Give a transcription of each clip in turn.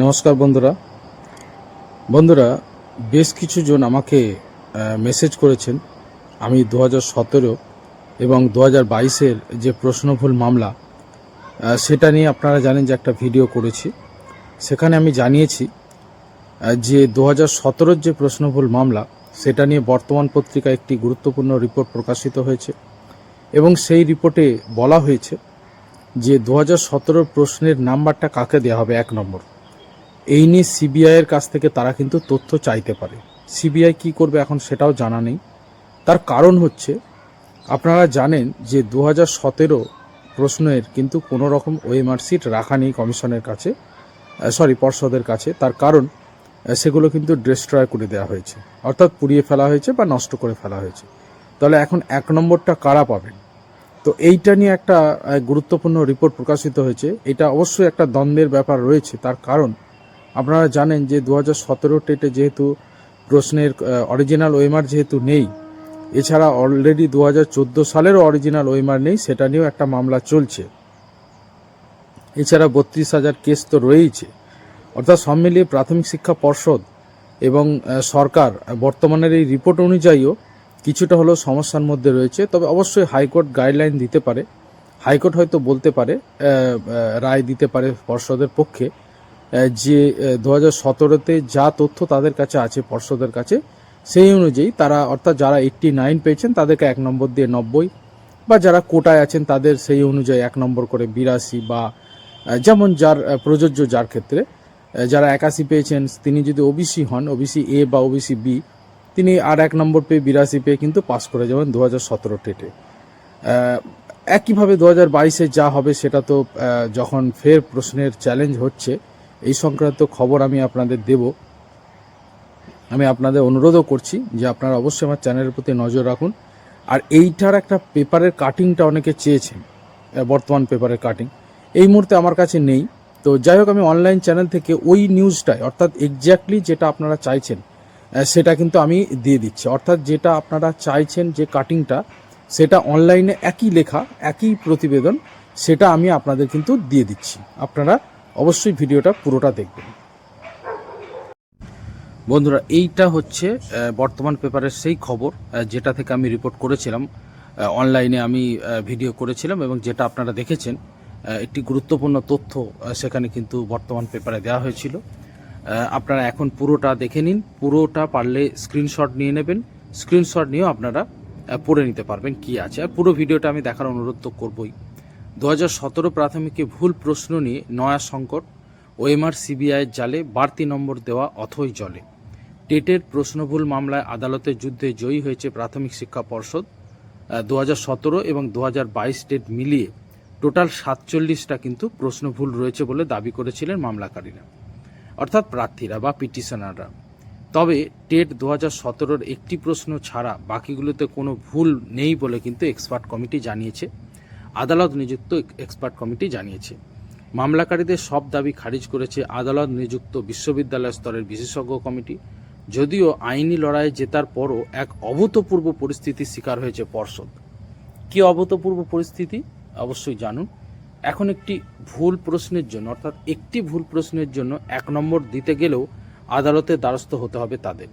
নমস্কার বন্ধুরা। বন্ধুরা, বেশ কিছু জন আমাকে মেসেজ করেছেন। আমি দু সতেরো এবং দু হাজার বাইশের যে প্রশ্নভুল মামলা সেটা নিয়ে আপনারা জানেন যে একটা ভিডিও করেছি। সেখানে আমি জানিয়েছি যে দু হাজার সতেরোর যে প্রশ্নভুল মামলা, সেটা নিয়ে বর্তমান পত্রিকায় একটি গুরুত্বপূর্ণ রিপোর্ট প্রকাশিত হয়েছে এবং সেই রিপোর্টে বলা হয়েছে যে দু হাজার সতেরোর প্রশ্নের নাম্বারটা কাকে দেওয়া হবে? এক নম্বর। এই নিয়ে সিবিআইয়ের কাছ থেকে তারা কিন্তু তথ্য চাইতে পারে। সিবিআই কি করবে এখন সেটাও জানা নেই। তার কারণ হচ্ছে, আপনারা জানেন যে দু হাজার সতেরো প্রশ্নের কিন্তু কোনো রকম ওএমআর সিট রাখা নেই কমিশনের কাছে সরি পর্ষদের কাছে। তার কারণ সেগুলো কিন্তু ডিস্ট্রয় করে দেওয়া হয়েছে। অর্থাৎ পুড়িয়ে ফেলা হয়েছে বা নষ্ট করে ফেলা হয়েছে। তাহলে এখন এক নম্বরটা কারা পাবেন? তো এইটা নিয়ে একটা গুরুত্বপূর্ণ রিপোর্ট প্রকাশিত হয়েছে। এটা অবশ্যই একটা দ্বন্দ্বের ব্যাপার রয়েছে। তার কারণ আপনারা জানেন যে দু হাজার সতেরো টেটে যেহেতু প্রশ্নের অরিজিনাল ওয়েমার যেহেতু নেই, এছাড়া অলরেডি দু হাজার চোদ্দ সালেরও অরিজিনাল ওয়েমার নেই, সেটা নিয়েও একটা মামলা চলছে। এছাড়া বত্রিশ হাজার কেস তো রয়েইছে। অর্থাৎ সব মিলিয়ে প্রাথমিক শিক্ষা পর্ষদ এবং সরকার বর্তমানের এই রিপোর্ট অনুযায়ীও কিছুটা হলেও সমস্যার মধ্যে রয়েছে। তবে অবশ্যই হাইকোর্ট গাইডলাইন দিতে পারে। হাইকোর্ট হয়তো বলতে পারে রায় দিতে পারে পর্ষদের পক্ষে। যে দু হাজার সতেরোতে যা তথ্য তাদের কাছে আছে, পর্ষদের কাছে, সেই অনুযায়ী তারা, অর্থাৎ যারা এইট্টি নাইন পেয়েছেন, তাদেরকে এক নম্বর দিয়ে নব্বই, বা যারা কোটায় আছেন, তাদের সেই অনুযায়ী এক নম্বর করে বিরাশি, বা যেমন যার প্রযোজ্য যার ক্ষেত্রে যারা একাশি পেয়েছেন, তিনি যদি ওবিসি হন ওবিসি এ বা ওবিসি বি তিনি আর এক নম্বর পেয়ে বিরাশি পেয়ে কিন্তু পাস করে যাবেন দু হাজার সতেরো টেটে। একইভাবে দু হাজার বাইশে যা হবে, সেটা তো যখন ফের প্রশ্নের চ্যালেঞ্জ হচ্ছে এই সংক্রান্ত খবর আমি আপনাদের দেব। আমি আপনাদের অনুরোধও করছি যে আপনারা অবশ্যই আমার চ্যানেলের প্রতি নজর রাখুন। আর এইটার একটা পেপারের কাটিংটা অনেকে চেয়েছেন বর্তমান পেপারের কাটিং। এই মুহূর্তে আমার কাছে নেই। তো যাই হোক, আমি অনলাইন চ্যানেল থেকে ওই নিউজটাই, অর্থাৎ এক্স্যাক্টলি যেটা আপনারা চাইছেন সেটা কিন্তু আমি দিয়ে দিচ্ছি। অর্থাৎ যেটা আপনারা চাইছেন যে কাটিংটা, সেটা অনলাইনে একই লেখা, একই প্রতিবেদন, সেটা আমি আপনাদের কিন্তু দিয়ে দিচ্ছি। আপনারা অবশ্যই ভিডিওটা পুরোটা দেখবেন। বন্ধুরা, এইটা হচ্ছে বর্তমান পেপারের সেই খবর যেটা থেকে আমি রিপোর্ট করেছিলাম। অনলাইনে আমি ভিডিও করেছিলাম এবং যেটা আপনারা দেখেছেন একটি গুরুত্বপূর্ণ তথ্য সেখানে কিন্তু বর্তমান পেপারে দেওয়া হয়েছিল। আপনারা এখন পুরোটা দেখে নিন, পুরোটা পারলে স্ক্রিনশট নিয়ে নেবেন স্ক্রিনশট নিয়েও আপনারা পড়ে নিতে পারবেন কি আছে। আর পুরো ভিডিওটা আমি দেখার অনুরোধ তো করবই। দু হাজার সতেরো প্রাথমিকে ভুল প্রশ্ন নিয়ে নয়া সংকট, ওএমআর সিবিআইয়ের জালে বাড়তি নম্বর দেওয়া অথই জলে। টেটের প্রশ্নভুল মামলায় আদালতের যুদ্ধে জয়ী হয়েছে প্রাথমিক শিক্ষা পর্ষদ। দু হাজার সতেরো এবং দু ডেট মিলিয়ে টোটাল সাতচল্লিশটা কিন্তু প্রশ্নভুল রয়েছে বলে দাবি করেছিলেন মামলাকারীরা, অর্থাৎ প্রার্থীরা বা পিটিশনাররা। তবে টেট দু হাজার একটি প্রশ্ন ছাড়া বাকিগুলোতে কোনো ভুল নেই বলে কিন্তু এক্সপার্ট কমিটি জানিয়েছে। আদালত নিযুক্ত এক্সপার্ট কমিটি জানিয়েছে। মামলাকারীদের সব দাবি খারিজ করেছে আদালত নিযুক্ত বিশ্ববিদ্যালয় স্তরের বিশেষজ্ঞ কমিটি। যদিও আইনি লড়াইয়ে জেতার পরও এক অভূতপূর্ব পরিস্থিতির শিকার হয়েছে পর্ষদ। কি অভূতপূর্ব পরিস্থিতি? অবশ্যই জানুন। এখন একটি ভুল প্রশ্নের জন্য, অর্থাৎ একটি ভুল প্রশ্নের জন্য এক নম্বর দিতে গেলেও আদালতের দ্বারস্থ হতে হবে তাদের।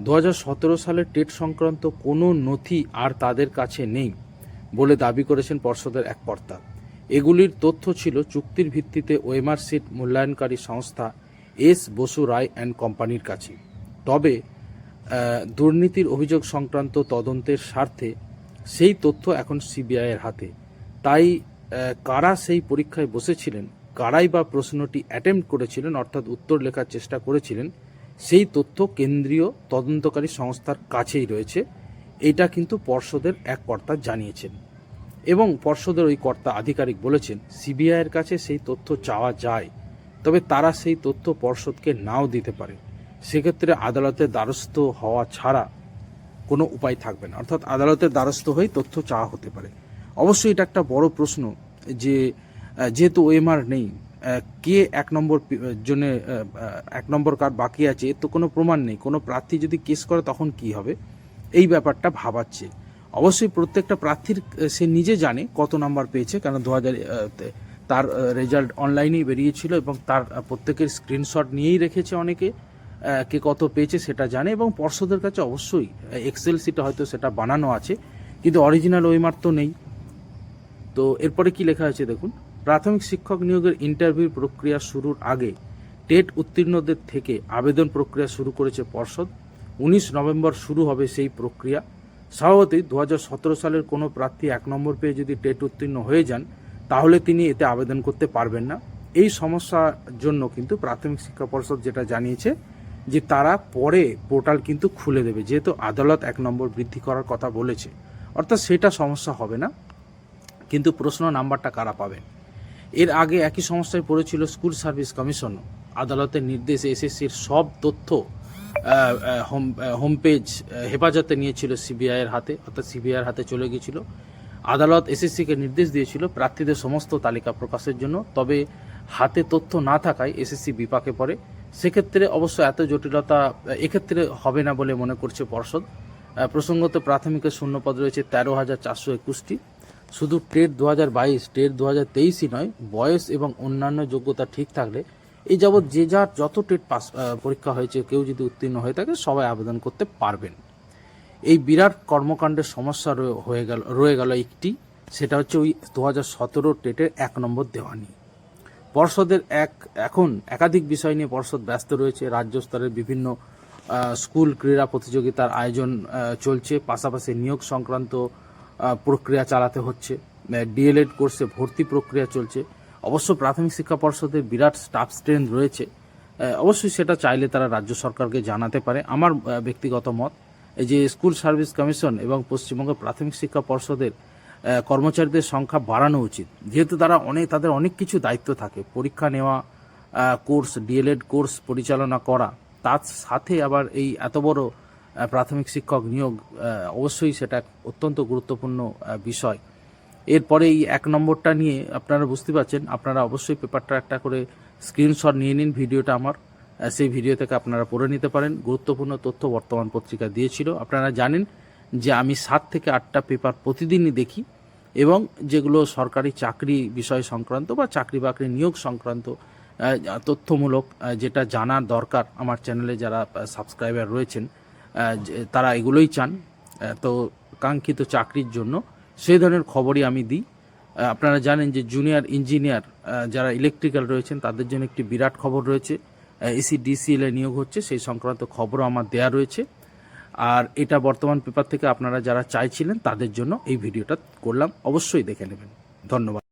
দু সালের টেট সংক্রান্ত কোনো নথি আর তাদের কাছে নেই। বলে দাবি করেছেন পর্ষদের এক কর্তা। এগুলির তথ্য ছিল চুক্তির ভিত্তিতে ওয়েমার সিট মূল্যায়নকারী সংস্থা এস বসু রায় অ্যান্ড কোম্পানির কাছে। তবে দুর্নীতির অভিযোগ সংক্রান্ত তদন্তের স্বার্থে সেই তথ্য এখন সিবিআইয়ের হাতে। তাই কারা সেই পরীক্ষায় বসেছিলেন, কারাই বা প্রশ্নটি অ্যাটেম্প করেছিলেন, অর্থাৎ উত্তর লেখার চেষ্টা করেছিলেন, সেই তথ্য কেন্দ্রীয় তদন্তকারী সংস্থার কাছেই রয়েছে। এটা কিন্তু পর্ষদের এক কর্তা জানিয়েছেন। এবং পর্ষদের ওই কর্তা আধিকারিক বলেছেন সিবিআইয়ের কাছে সেই তথ্য চাওয়া যায়, তবে তারা সেই তথ্য পর্ষদকে নাও দিতে পারে। সেক্ষেত্রে আদালতের দ্বারস্থ হওয়া ছাড়া কোনো উপায় থাকবে না। অর্থাৎ আদালতের দ্বারস্থ হয়ে তথ্য চাওয়া হতে পারে। অবশ্যই এটা একটা বড় প্রশ্ন যে যেহেতু ওএমআর নেই কে এক নম্বর জন্য এক নম্বর কার বাকি আছে, এর তো কোনো প্রমাণ নেই। কোনো প্রার্থী যদি কেস করে তখন কি হবে? এই ব্যাপারটা ভাবাচ্ছে। অবশ্যই প্রত্যেকটা প্রার্থীর সে নিজে জানে কত নাম্বার পেয়েছে কারণ দু হাজার তার রেজাল্ট অনলাইনেই বেরিয়েছিল এবং তার প্রত্যেকের স্ক্রিনশট নিয়েই রেখেছে অনেকে কে কত পেয়েছে সেটা জানে এবং পর্ষদের কাছে অবশ্যই এক্সেল সিটে হয়তো সেটা বানানো আছে, কিন্তু অরিজিনাল ওইমার তো নেই। তো এরপরে কি লেখা আছে দেখুন, প্রাথমিক শিক্ষক নিয়োগের ইন্টারভিউ প্রক্রিয়া শুরুর আগে, টেট উত্তীর্ণদের থেকে আবেদন প্রক্রিয়া শুরু করেছে পর্ষদ উনিশ নভেম্বর শুরু হবে সেই প্রক্রিয়া। স্বভাবতই দু সালের কোনো প্রার্থী এক নম্বর পেয়ে যদি টেট উত্তীর্ণ হয়ে যান, তাহলে তিনি এতে আবেদন করতে পারবেন না। এই সমস্যার জন্য কিন্তু প্রাথমিক শিক্ষা পর্ষদ যেটা জানিয়েছে যে তারা পরে পোর্টাল কিন্তু খুলে দেবে, যেহেতু আদালত এক নম্বর বৃদ্ধি করার কথা বলেছে। অর্থাৎ সেটা সমস্যা হবে না। কিন্তু প্রশ্ন নাম্বারটা কারা পাবেন? এর আগে একই সমস্যায় পড়েছিল স্কুল সার্ভিস কমিশন আদালতের নির্দেশে এসএসসির সব তথ্য হোম হোম পেজ হেফাজতে নিয়েছিল সিবিআই এর হাতে, অর্থাৎ সিবিআই এর হাতে চলে গিয়েছিল। আদালত এসএসসিকে নির্দেশ দিয়েছিল প্রার্থীদের সমস্ত তালিকা প্রকাশের জন্য, তবে হাতে তথ্য না থাকায় এসএসসি বিপাকে পড়ে। সেক্ষেত্রে অবশ্য এত জটিলতা এক্ষেত্রে হবে না বলে মনে করছে পর্ষদ। প্রসঙ্গত প্রাথমিকের শূন্যপদ রয়েছে তেরো হাজার চারশো একুশটি। শুধু টেট দু হাজার বাইশ, টেট দু হাজার তেইশই নয়, বয়স এবং অন্যান্য যোগ্যতা ঠিক থাকলে এই যাবৎ যে যার যত টেট পাস পরীক্ষা হয়েছে, কেউ যদি উত্তীর্ণ হয়ে থাকে, সবাই আবেদন করতে পারবেন। এই বিরাট কর্মকাণ্ডের সমস্যা হয়ে গেল, রয়ে গেল একটি, সেটা হচ্ছে ওই দু হাজার সতেরো টেটের এক নম্বর দেওয়ানি। পর্ষদের এক, এখন একাধিক বিষয় নিয়ে পর্ষদ ব্যস্ত রয়েছে, রাজ্য স্তরের বিভিন্ন স্কুল ক্রীড়া প্রতিযোগিতার আয়োজন চলছে, পাশাপাশি নিয়োগ সংক্রান্ত প্রক্রিয়া চালাতে হচ্ছে। ডিএলএড কোর্সে ভর্তি প্রক্রিয়া চলছে। অবশ্য প্রাথমিক শিক্ষা পর্ষদের বিরাট স্টাফ স্ট্রেন্থ রয়েছে। অবশ্যই সেটা চাইলে তারা রাজ্য সরকারকে জানাতে পারে। আমার ব্যক্তিগত মত যে স্কুল সার্ভিস কমিশন এবং পশ্চিমবঙ্গ প্রাথমিক শিক্ষা পর্ষদের কর্মচারীদের সংখ্যা বাড়ানো উচিত। যেহেতু তারা অনেক, তাদের অনেক কিছু দায়িত্ব থাকে। পরীক্ষা নেওয়া কোর্স, ডিএলএড কোর্স পরিচালনা করা, তার সাথে আবার এই এত বড় প্রাথমিক শিক্ষক নিয়োগ অবশ্যই সেটা অত্যন্ত গুরুত্বপূর্ণ বিষয়। এরপরে এই এক নম্বরটা নিয়ে আপনারা বুঝতে পারছেন, আপনারা অবশ্যই পেপারটা একটা করে স্ক্রিনশট নিয়ে নিন ভিডিওটা আমার সেই ভিডিও থেকে আপনারা পড়ে নিতে পারেন। গুরুত্বপূর্ণ তথ্য বর্তমান পত্রিকা দিয়েছিল। আপনারা জানেন যে আমি সাত থেকে আটটা পেপার প্রতিদিনই দেখি এবং যেগুলো সরকারি চাকরি বিষয় সংক্রান্ত বা চাকরি বাকরি নিয়োগ সংক্রান্ত তথ্যমূলক যেটা জানার দরকার আমার চ্যানেলে যারা সাবস্ক্রাইবার রয়েছেন তারা এগুলোই চান তো কাঙ্ক্ষিত চাকরির জন্য। সেই ধরনের খবরই আমি দিই। আপনারা জানেন যে জুনিয়র ইঞ্জিনিয়ার যারা ইলেকট্রিক্যাল রয়েছেন, তাদের জন্য একটি বিরাট খবর রয়েছে। এসি ডিসিএল এ নিয়োগ হচ্ছে, সেই সংক্রান্ত খবরও আমার দেয়া রয়েছে। আর এটা বর্তমান পেপার থেকে আপনারা যারা চাইছিলেন, তাদের জন্য এই ভিডিওটা করলাম। অবশ্যই দেখে নেবেন। ধন্যবাদ।